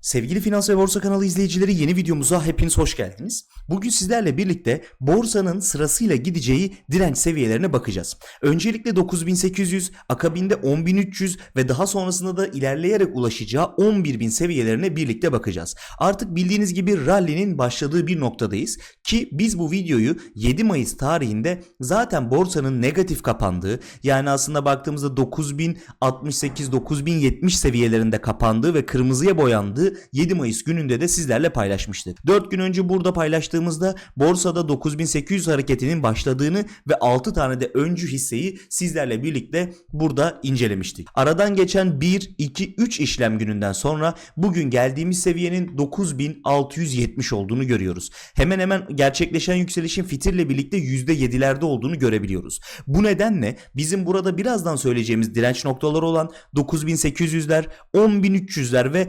Sevgili Finans ve Borsa kanalı izleyicileri yeni videomuza hepiniz hoş geldiniz. Bugün sizlerle birlikte borsanın sırasıyla gideceği direnç seviyelerine bakacağız. Öncelikle 9800, akabinde 10300 ve daha sonrasında da ilerleyerek ulaşacağı 11000 seviyelerine birlikte bakacağız. Artık bildiğiniz gibi rally'nin başladığı bir noktadayız ki biz bu videoyu 7 Mayıs tarihinde zaten borsanın negatif kapandığı yani aslında baktığımızda 9068 9070 seviyelerinde kapandığı ve kırmızıya boyandığı 7 Mayıs gününde de sizlerle paylaşmıştık. 4 gün önce burada paylaştığımızda borsada 9800 hareketinin başladığını ve 6 tane de öncü hisseyi sizlerle birlikte burada incelemiştik. Aradan geçen 1, 2, 3 işlem gününden sonra bugün geldiğimiz seviyenin 9670 olduğunu görüyoruz. Hemen hemen gerçekleşen yükselişin fitirle birlikte %7'lerde olduğunu görebiliyoruz. Bu nedenle bizim burada birazdan söyleyeceğimiz direnç noktaları olan 9800'ler, 10300'ler ve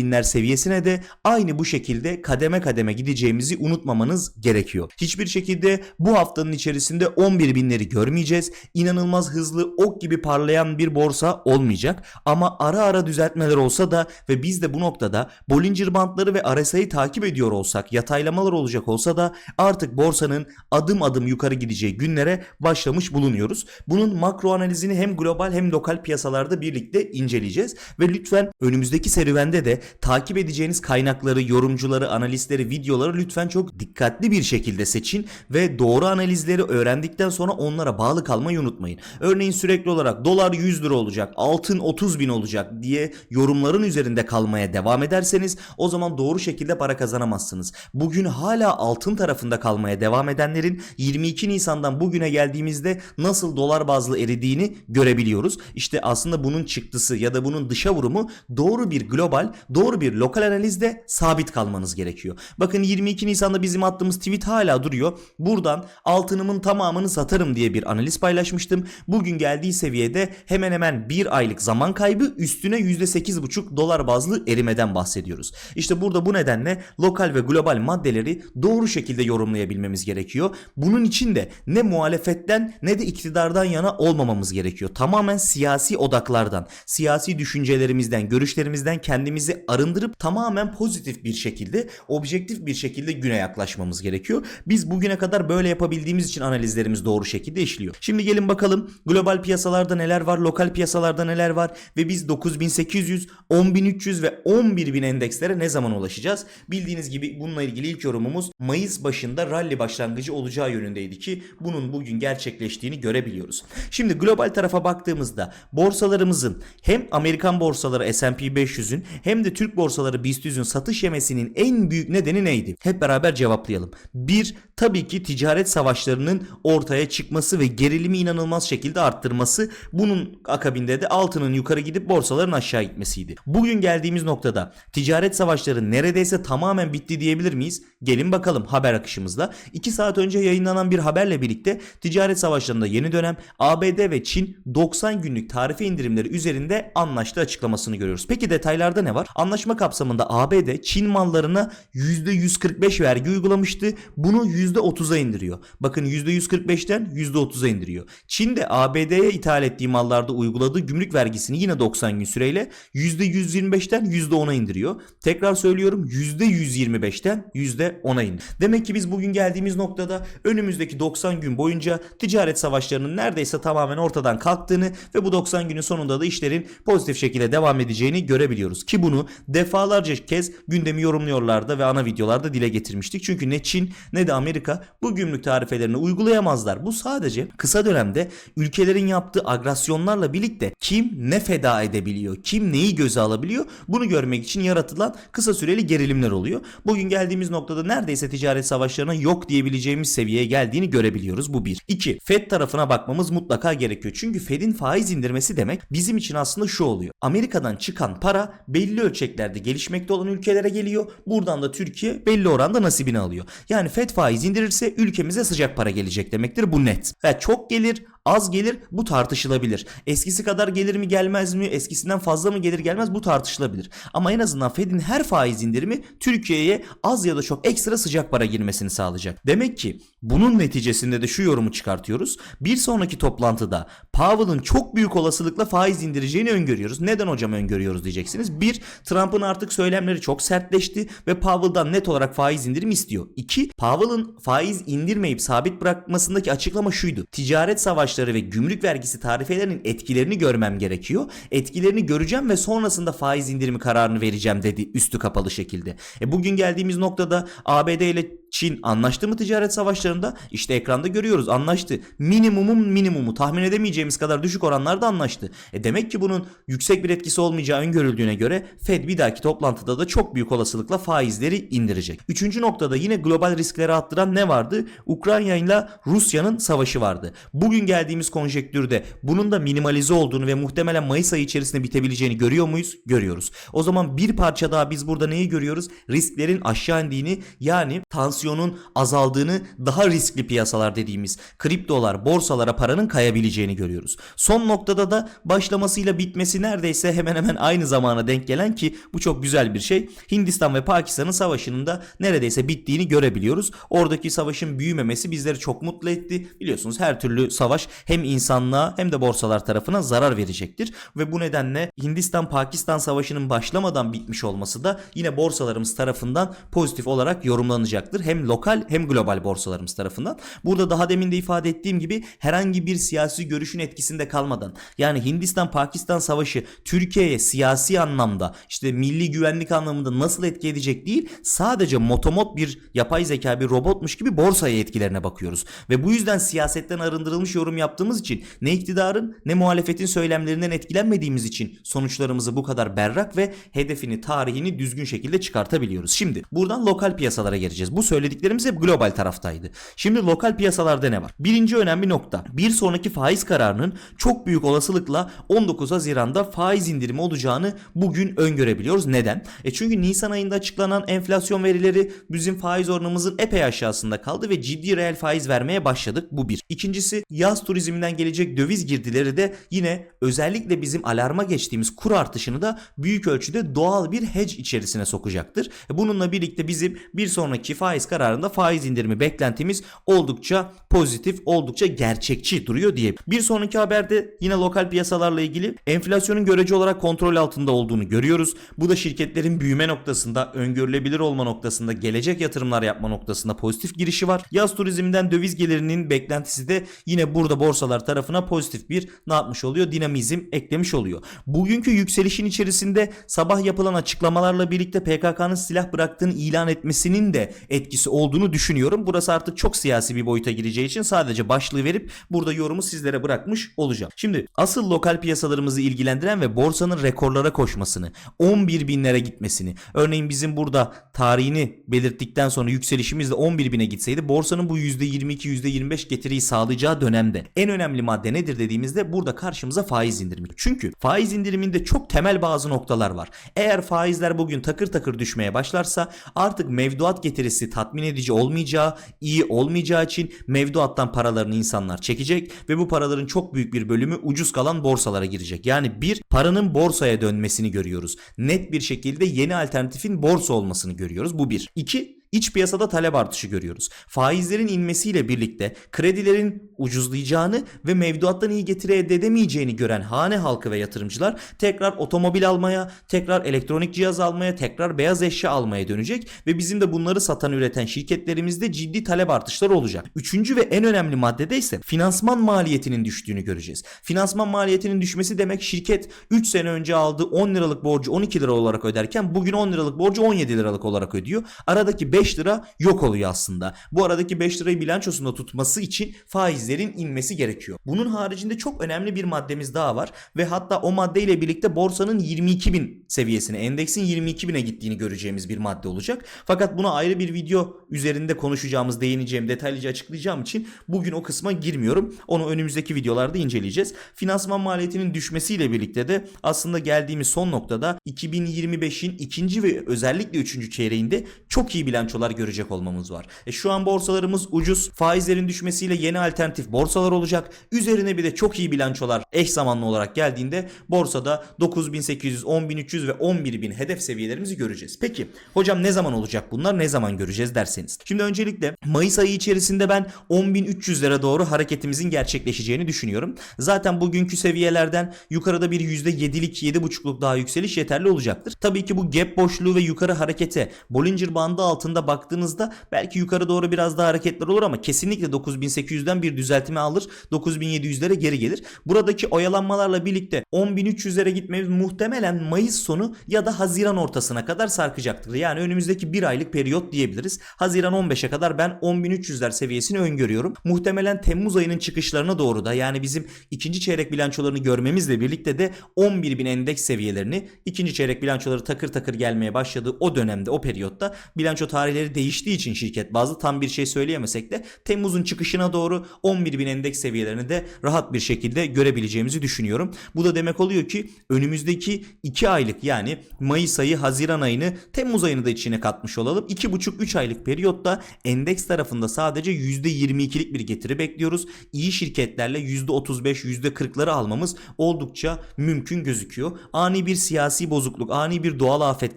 11000'ler seviyesine de aynı bu şekilde kademe kademe gideceğimizi unutmamanız gerekiyor. Hiçbir şekilde bu haftanın içerisinde 11.000'leri görmeyeceğiz. İnanılmaz hızlı ok gibi parlayan bir borsa olmayacak ama ara ara düzeltmeler olsa da ve biz de bu noktada Bollinger Bandları ve RSI'yi takip ediyor olsak, yataylamalar olacak olsa da artık borsanın adım adım yukarı gideceği günlere başlamış bulunuyoruz. Bunun makro analizini hem global hem lokal piyasalarda birlikte inceleyeceğiz ve lütfen önümüzdeki serüvende de takip edeceğiniz kaynakları, yorumcuları, analistleri, videoları lütfen çok dikkatli bir şekilde seçin ve doğru analizleri öğrendikten sonra onlara bağlı kalmayı unutmayın. Örneğin sürekli olarak dolar 100 lira olacak, altın 30 bin olacak diye yorumların üzerinde kalmaya devam ederseniz o zaman doğru şekilde para kazanamazsınız. Bugün hala altın tarafında kalmaya devam edenlerin 22 Nisan'dan bugüne geldiğimizde nasıl dolar bazlı eridiğini görebiliyoruz. İşte aslında bunun çıktısı ya da bunun dışa vurumu doğru bir global, doğru bir lokal analizde sabit kalmanız gerekiyor. Bakın 22 Nisan'da bizim attığımız tweet hala duruyor. Buradan altınımın tamamını satarım diye bir analiz paylaşmıştım. Bugün geldiği seviyede hemen hemen bir aylık zaman kaybı üstüne %8,5 dolar bazlı erimeden bahsediyoruz. İşte burada bu nedenle lokal ve global maddeleri doğru şekilde yorumlayabilmemiz gerekiyor. Bunun için de ne muhalefetten ne de iktidardan yana olmamamız gerekiyor. Tamamen siyasi odaklardan, siyasi düşüncelerimizden, görüşlerimizden kendimizi arındırıp tamamen pozitif bir şekilde, objektif bir şekilde güne yaklaşmamız gerekiyor. Biz bugüne kadar böyle yapabildiğimiz için analizlerimiz doğru şekilde işliyor. Şimdi gelin bakalım global piyasalarda neler var, lokal piyasalarda neler var ve biz 9800, 10300 ve 11000 endekslere ne zaman ulaşacağız? Bildiğiniz gibi bununla ilgili ilk yorumumuz Mayıs başında rally başlangıcı olacağı yönündeydi ki bunun bugün gerçekleştiğini görebiliyoruz. Şimdi global tarafa baktığımızda borsalarımızın hem Amerikan borsaları S&P 500'ün hem de Türk borsaları BIST 100'ün satış yemesinin en büyük nedeni neydi? Hep beraber cevaplayalım. Bir, tabii ki ticaret savaşlarının ortaya çıkması ve gerilimi inanılmaz şekilde arttırması. Bunun akabinde de altının yukarı gidip borsaların aşağı gitmesiydi. Bugün geldiğimiz noktada ticaret savaşları neredeyse tamamen bitti diyebilir miyiz? Gelin bakalım haber akışımızda. 2 saat önce yayınlanan bir haberle birlikte ticaret savaşlarında yeni dönem ABD ve Çin 90 günlük tarife indirimleri üzerinde anlaştığı açıklamasını görüyoruz. Peki detaylarda ne var? Anlaşma kapsamında ABD Çin mallarına %145 vergi uygulamıştı. Bunu %30'a indiriyor. Bakın %145'ten %30'a indiriyor. Çin de ABD'ye ithal ettiği mallarda uyguladığı gümrük vergisini yine 90 gün süreyle %125'ten %10'a indiriyor. Tekrar söylüyorum %125'ten %10'a indiriyor. Demek ki biz bugün geldiğimiz noktada önümüzdeki 90 gün boyunca ticaret savaşlarının neredeyse tamamen ortadan kalktığını ve bu 90 günün sonunda da işlerin pozitif şekilde devam edeceğini görebiliyoruz. Ki bunu defalarca kez gündemi yorumluyorlardı ve ana videolarda dile getirmiştik. Çünkü ne Çin ne de Amerika bu gümrük tarifelerini uygulayamazlar. Bu sadece kısa dönemde ülkelerin yaptığı agresyonlarla birlikte kim ne feda edebiliyor, kim neyi göze alabiliyor bunu görmek için yaratılan kısa süreli gerilimler oluyor. Bugün geldiğimiz noktada neredeyse ticaret savaşlarına yok diyebileceğimiz seviyeye geldiğini görebiliyoruz. Bu bir. İki, Fed tarafına bakmamız mutlaka gerekiyor. Çünkü Fed'in faiz indirmesi demek bizim için aslında şu oluyor. Amerika'dan çıkan para belli ölçeklerde gelişmekte olan ülkelere geliyor. Buradan da Türkiye belli oranda nasibini alıyor. Yani Fed faiz indirirse ülkemize sıcak para gelecek demektir. Bu net. Ya çok gelir Az gelir bu tartışılabilir. Eskisi kadar gelir mi gelmez mi? Eskisinden fazla mı gelir gelmez bu tartışılabilir. Ama en azından Fed'in her faiz indirimi Türkiye'ye az ya da çok ekstra sıcak para girmesini sağlayacak. Demek ki bunun neticesinde de şu yorumu çıkartıyoruz. Bir sonraki toplantıda Powell'ın çok büyük olasılıkla faiz indireceğini öngörüyoruz. Neden hocam öngörüyoruz diyeceksiniz. Bir, Trump'ın artık söylemleri çok sertleşti ve Powell'dan net olarak faiz indirim istiyor. İki, Powell'ın faiz indirmeyip sabit bırakmasındaki açıklama şuydu. Ticaret savaşları ve gümrük vergisi tarifelerinin etkilerini görmem gerekiyor. Etkilerini göreceğim ve sonrasında faiz indirimi kararını vereceğim dedi üstü kapalı şekilde. E bugün geldiğimiz noktada ABD ile Çin anlaştı mı ticaret savaşlarında? İşte ekranda görüyoruz anlaştı. Minimumun minimumu tahmin edemeyeceğimiz kadar düşük oranlarda anlaştı. E demek ki bunun yüksek bir etkisi olmayacağı öngörüldüğüne göre Fed bir dahaki toplantıda da çok büyük olasılıkla faizleri indirecek. Üçüncü noktada yine global riskleri arttıran ne vardı? Ukrayna ile Rusya'nın savaşı vardı. Bugün geldiğimiz konjektürde bunun da minimalize olduğunu ve muhtemelen Mayıs ayı içerisinde bitebileceğini görüyor muyuz? Görüyoruz. O zaman bir parça daha biz burada neyi görüyoruz? Risklerin aşağı indiğini yani tansiyonun azaldığını daha riskli piyasalar dediğimiz kriptolar, borsalara paranın kayabileceğini görüyoruz. Son noktada da başlamasıyla bitmesi neredeyse hemen hemen aynı zamana denk gelen ki bu çok güzel bir şey. Hindistan ve Pakistan'ın savaşının da neredeyse bittiğini görebiliyoruz. Oradaki savaşın büyümemesi bizleri çok mutlu etti. Biliyorsunuz her türlü savaş hem insanlığa hem de borsalar tarafına zarar verecektir. Ve bu nedenle Hindistan-Pakistan savaşının başlamadan bitmiş olması da yine borsalarımız tarafından pozitif olarak yorumlanacaktır. Hem lokal hem global borsalarımız tarafından. Burada daha demin de ifade ettiğim gibi herhangi bir siyasi görüşün etkisinde kalmadan yani Hindistan-Pakistan savaşı Türkiye'ye siyasi anlamda işte milli güvenlik anlamında nasıl etki edecek değil sadece motomot bir yapay zeka bir robotmuş gibi borsaya etkilerine bakıyoruz. Ve bu yüzden siyasetten arındırılmış yorum yaptığımız için ne iktidarın ne muhalefetin söylemlerinden etkilenmediğimiz için sonuçlarımızı bu kadar berrak ve hedefini tarihini düzgün şekilde çıkartabiliyoruz. Şimdi buradan lokal piyasalara geleceğiz. Bu söylediklerimiz hep global taraftaydı. Şimdi lokal piyasalarda ne var? Birinci önemli nokta. Bir sonraki faiz kararının çok büyük olasılıkla 19 Haziran'da faiz indirimi olacağını bugün öngörebiliyoruz. Neden? E çünkü Nisan ayında açıklanan enflasyon verileri bizim faiz oranımızın epey aşağısında kaldı ve ciddi reel faiz vermeye başladık. Bu bir. İkincisi yaz turizminden gelecek döviz girdileri de yine özellikle bizim alarma geçtiğimiz kur artışını da büyük ölçüde doğal bir hedge içerisine sokacaktır. E Bununla birlikte bizim bir sonraki faiz kararında faiz indirimi beklentimiz oldukça pozitif, oldukça gerçekçi duruyor diye. Bir sonraki haberde yine lokal piyasalarla ilgili enflasyonun görece olarak kontrol altında olduğunu görüyoruz. Bu da şirketlerin büyüme noktasında, öngörülebilir olma noktasında, gelecek yatırımlar yapma noktasında pozitif girişi var. Yaz turizminden döviz gelirinin beklentisi de yine burada borsalar tarafına pozitif bir ne yapmış oluyor? Dinamizm eklemiş oluyor. Bugünkü yükselişin içerisinde sabah yapılan açıklamalarla birlikte PKK'nın silah bıraktığını ilan etmesinin de etkisi olduğunu düşünüyorum. Burası artık çok siyasi bir boyuta gireceği için sadece başlığı verip burada yorumu sizlere bırakmış olacağım. Şimdi asıl lokal piyasalarımızı ilgilendiren ve borsanın rekorlara koşmasını, 11 binlere gitmesini, örneğin bizim burada tarihini belirttikten sonra yükselişimiz de 11 bine gitseydi borsanın bu %22, %25 getiriyi sağlayacağı dönemde en önemli madde nedir dediğimizde burada karşımıza faiz indirimi. Çünkü faiz indiriminde çok temel bazı noktalar var. Eğer faizler bugün takır takır düşmeye başlarsa artık mevduat getirisi tatmin edici olmayacağı, iyi olmayacağı için mevduattan paralarını insanlar çekecek ve bu paraların çok büyük bir bölümü ucuz kalan borsalara girecek. Yani bir paranın borsaya dönmesini görüyoruz. Net bir şekilde yeni alternatifin borsa olmasını görüyoruz. Bu bir. İki, İç piyasada talep artışı görüyoruz. Faizlerin inmesiyle birlikte kredilerin ucuzlayacağını ve mevduattan iyi getiri elde edemeyeceğini gören hane halkı ve yatırımcılar tekrar otomobil almaya, tekrar elektronik cihaz almaya, tekrar beyaz eşya almaya dönecek ve bizim de bunları satan üreten şirketlerimizde ciddi talep artışları olacak. Üçüncü ve en önemli maddede ise finansman maliyetinin düştüğünü göreceğiz. Finansman maliyetinin düşmesi demek şirket 3 sene önce aldığı 10 liralık borcu 12 lira olarak öderken bugün 10 liralık borcu 17 liralık olarak ödüyor. Aradaki 5 lira yok oluyor aslında. Bu aradaki 5 lirayı bilançosunda tutması için faizlerin inmesi gerekiyor. Bunun haricinde çok önemli bir maddemiz daha var ve hatta o maddeyle birlikte borsanın 22 bin seviyesine, endeksin 22 bine gittiğini göreceğimiz bir madde olacak. Fakat buna ayrı bir video üzerinde konuşacağımız, değineceğim, detaylıca açıklayacağım için bugün o kısma girmiyorum. Onu önümüzdeki videolarda inceleyeceğiz. Finansman maliyetinin düşmesiyle birlikte de aslında geldiğimiz son noktada 2025'in ikinci ve özellikle üçüncü çeyreğinde çok iyi bilanço bilançolar görecek olmamız var. E şu an borsalarımız ucuz. Faizlerin düşmesiyle yeni alternatif borsalar olacak. Üzerine bir de çok iyi bilançolar eş zamanlı olarak geldiğinde borsada 9800, 10300 ve 11000 hedef seviyelerimizi göreceğiz. Peki hocam ne zaman olacak bunlar? Ne zaman göreceğiz derseniz. Şimdi öncelikle Mayıs ayı içerisinde ben 10300'lere doğru hareketimizin gerçekleşeceğini düşünüyorum. Zaten bugünkü seviyelerden yukarıda bir %7'lik 7.5'luk daha yükseliş yeterli olacaktır. Tabii ki bu gap boşluğu ve yukarı harekete Bollinger bandı altında baktığınızda belki yukarı doğru biraz daha hareketler olur ama kesinlikle 9800'den bir düzeltme alır. 9700'lere geri gelir. Buradaki oyalanmalarla birlikte 10300'lere gitmemiz muhtemelen Mayıs sonu ya da Haziran ortasına kadar sarkacaktır. Yani önümüzdeki bir aylık periyot diyebiliriz. Haziran 15'e kadar ben 10300'ler seviyesini öngörüyorum. Muhtemelen Temmuz ayının çıkışlarına doğru da yani bizim ikinci çeyrek bilançolarını görmemizle birlikte de 11.000 endeks seviyelerini ikinci çeyrek bilançoları takır takır gelmeye başladığı o dönemde o periyotta bilanço tarihleri değiştiği için şirket bazı tam bir şey söyleyemesek de Temmuz'un çıkışına doğru 11.000 endeks seviyelerini de rahat bir şekilde görebileceğimizi düşünüyorum. Bu da demek oluyor ki önümüzdeki 2 aylık yani Mayıs ayı Haziran ayını Temmuz ayını da içine katmış olalım. 2,5-3 aylık periyotta endeks tarafında sadece %22'lik bir getiri bekliyoruz. İyi şirketlerle %35, %40'ları almamız oldukça mümkün gözüküyor. Ani bir siyasi bozukluk, ani bir doğal afet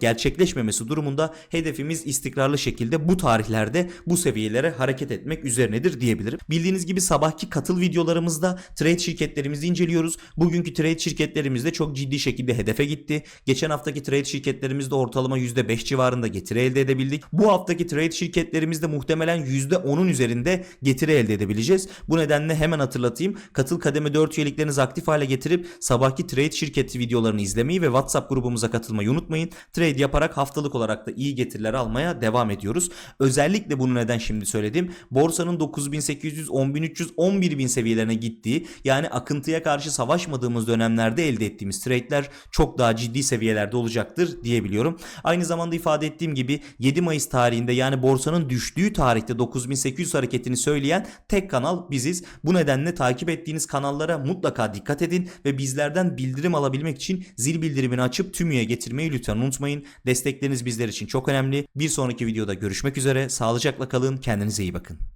gerçekleşmemesi durumunda hedefimiz istikrarlı şekilde bu tarihlerde bu seviyelere hareket etmek üzerinedir diyebilirim. Bildiğiniz gibi sabahki katıl videolarımızda trade şirketlerimizi inceliyoruz. Bugünkü trade şirketlerimiz de çok ciddi şekilde hedefe gitti. Geçen haftaki trade şirketlerimizde ortalama %5 civarında getiri elde edebildik. Bu haftaki trade şirketlerimizde muhtemelen %10'un üzerinde getiri elde edebileceğiz. Bu nedenle hemen hatırlatayım. Katıl kademe 4 üyeliklerinizi aktif hale getirip sabahki trade şirketi videolarını izlemeyi ve WhatsApp grubumuza katılmayı unutmayın. Trade yaparak haftalık olarak da iyi getiriler almaya devam ediyoruz. Özellikle bunu neden şimdi söyledim. Borsanın 9800, 10300, 11000 seviyelerine gittiği yani akıntıya karşı savaşmadığımız dönemlerde elde ettiğimiz trade'ler çok daha ciddi seviyelerde olacaktır diyebiliyorum. Aynı zamanda ifade ettiğim gibi 7 Mayıs tarihinde yani borsanın düştüğü tarihte 9800 hareketini söyleyen tek kanal biziz. Bu nedenle takip ettiğiniz kanallara mutlaka dikkat edin ve bizlerden bildirim alabilmek için zil bildirimini açıp tüm üye getirmeyi lütfen unutmayın. Destekleriniz bizler için çok önemli. Bir sonraki videoda görüşmek üzere. Sağlıcakla kalın. Kendinize iyi bakın.